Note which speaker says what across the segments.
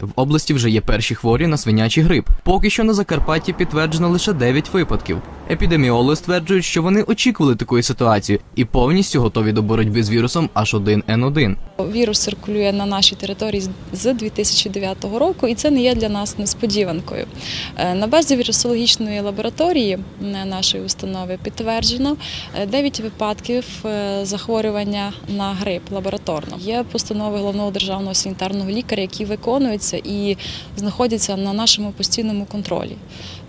Speaker 1: В області вже є перші хворі на свинячий грип. Поки що на Закарпатті підтверджено лише 9 випадків. Епідеміологи стверджують, що вони очікували такої ситуації і повністю готові до боротьби з вірусом H1N1.
Speaker 2: Вірус циркулює на нашій території з- з 2009 року, і це не є для нас несподіванкою. Е, На базі вірусологічної лабораторії е, нашої установи підтверджено 9 випадків е, захворювання на грип лабораторно. Є постанови головного державного санітарного лікаря, які виконуються і знаходяться на нашому постійному контролі.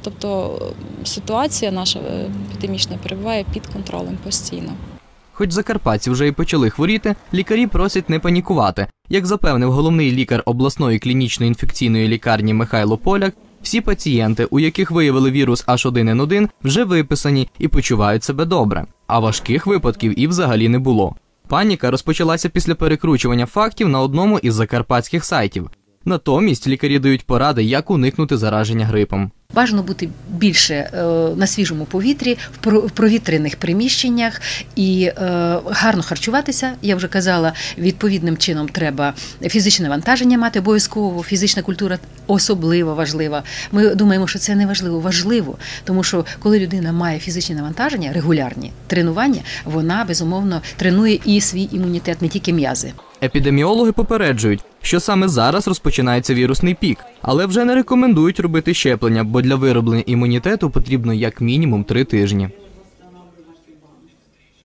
Speaker 2: Тобто е, ситуація наша е, епідемічна перебуває під контролем постійно.
Speaker 1: Хоч закарпатці вже і почали хворіти, лікарі просять не панікувати. Як запевнив головний лікар обласної клінічної інфекційної лікарні Михайло Поляк, всі пацієнти, у яких виявили вірус H1N1, вже виписані і почувають себе добре. А важких випадків і взагалі не було. Паніка розпочалася після перекручування фактів на одному із закарпатських сайтів. Натомість лікарі дають поради, як уникнути зараження грипом.
Speaker 3: Бажано бути більше е, на свіжому повітрі, в про- в провітряних приміщеннях і е, гарно харчуватися. Я вже казала, відповідним чином треба фізичне навантаження мати обов'язково. Фізична культура особливо важлива. Ми думаємо, що це не важливо. Важливо, тому що коли людина має фізичні навантаження, регулярні тренування, вона безумовно тренує і свій імунітет, не тільки м'язи.
Speaker 1: Епідеміологи попереджують, що саме зараз розпочинається вірусний пік, але вже не рекомендують робити щеплення, бо для вироблення імунітету потрібно як мінімум три тижні.